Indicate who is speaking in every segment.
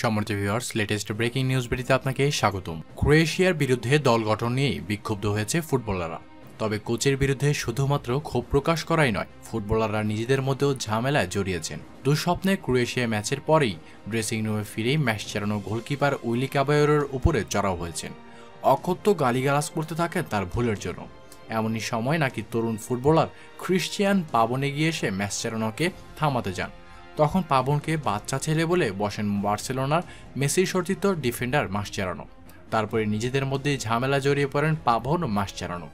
Speaker 1: সম্মানিত viewers latest breaking news বেরিতে আপনাকে স্বাগতম। ক্রোয়েশিয়ার বিরুদ্ধে দল গঠন নিয়েই বিক্ষুব্ধ হয়েছে ফুটবলাররা। তবে কোচের বিরুদ্ধে শুধুমাত্র ক্ষোভ প্রকাশ করাই নয়, ফুটবলাররা নিজেদের মধ্যেও ঝামেলায় জড়িয়েছেন। দুঃস্বপ্নে ক্রোয়েশিয়া ম্যাচের পরেই ড্রেসিং রুমে ফিরেই ম্যাচ চালানো গোলকিপার উইলি কাবায়রের উপরে চড়াও হয়েছেন। অকথ্য গালিগালাজ করতে থাকেন তার ভুলের জন্য। এমনই সময় নাকি তরুণ ফুটবলার ক্রিশ্চিয়ান পাবনে গিয়ে এসে ম্যাচ চালানোকে থামাতে যান। তখন পাবনকে বাচ্চা ছেলে বলে বসেন বার্সেলোনার মেসির সর্জিত ডিফেন্ডার মাসচেরানো। তারপরে নিজেদের মধ্যেই ঝামেলা জড়িয়ে পড়েন পাবন মাসচেরানো।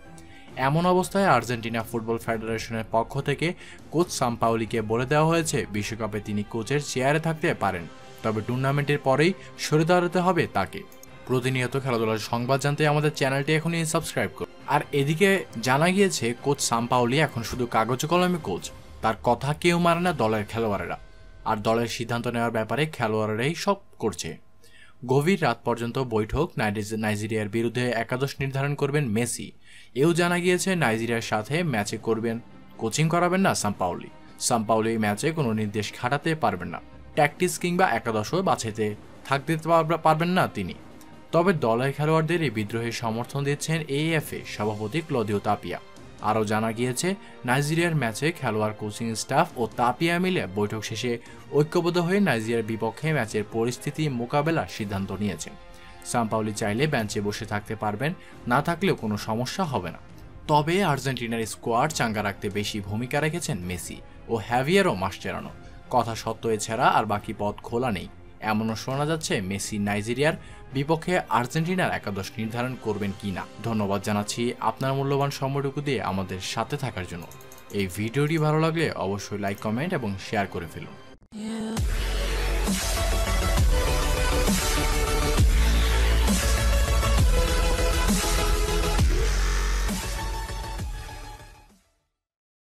Speaker 1: এমন অবস্থায় আর্জেন্টিনা ফুটবল ফেডারেশনের পক্ষ থেকে কোচ সাম্পাউলিকে বলে দেওয়া হয়েছে, বিশ্বকাপে তিনি কোচের চেয়ারে থাকতে পারেন, তবে টুর্নামেন্টের পরেই সরে দাঁড়াতে হবে তাকে। প্রতিনিয়ত খেলাধুলার সংবাদ জানতে আমাদের চ্যানেলটি এখনই সাবস্ক্রাইব করুন। আর এদিকে জানা গিয়েছে, কোচ সাম্পাউলি এখন শুধু কাগজ কলমে কোচ, তার কথা কেউ মানে না দলের খেলোয়াড়েরা। আর দলের সিদ্ধান্ত নেওয়ার ব্যাপারে খেলোয়াড়রাই সব করছে। গভীর রাত পর্যন্ত বৈঠক। নাইজে- নাইজেরিয়ার বিরুদ্ধে একাদশ নির্ধারণ করবেন মেসি। এও জানা গিয়েছে, নাইজেরিয়ার সাথে ম্যাচে করবেন কোচিং করাবেন না সাম্পাউলি সাম্পাউলি ম্যাচে কোনো নির্দেশ খাটাতে পারবেন না। ট্যাকটিস কিংবা একাদশও বাছাইতে থাকতে পারবে- পারবেন না তিনি। তবে দলের খেলোয়াড়দের এই বিদ্রোহের সমর্থন দিচ্ছেন এএফএ সভাপতি ক্লদিও তাপিয়া। আরও জানা গিয়েছে, নাইজেরিয়ার ম্যাচে খেলোয়াড় কোচিং স্টাফ ও তাপিয়া মিলে বৈঠক শেষে ঐক্যবদ্ধ হয়ে নাইজেরিয়ার বিপক্ষে ম্যাচের পরিস্থিতি মোকাবেলার সিদ্ধান্ত নিয়েছেন সাম্পাউলি চাইলে বেঞ্চে বসে থাকতে পারবেন, না থাকলেও কোনো সমস্যা হবে না। তবে আর্জেন্টিনার স্কোয়াড চাঙ্গা রাখতে বেশি ভূমিকা রেখেছেন মেসি ও হ্যাভিয়ারও মাস্টেরানো কথা সত্য এছাড়া আর বাকি পথ খোলা নেই। এমনও শোনা যাচ্ছে মেসি নাইজেরিয়ার বিপক্ষে আর্জেন্টিনার একাদশ নির্ধারণ করবেন কি না ধন্যবাদ জানাচ্ছি আপনার মূল্যবান সময়টুকু দিয়ে আমাদের সাথে থাকার জন্য। এই ভিডিওটি ভালো লাগলে অবশ্যই লাইক কমেন্ট এবং শেয়ার করে ফেলুন।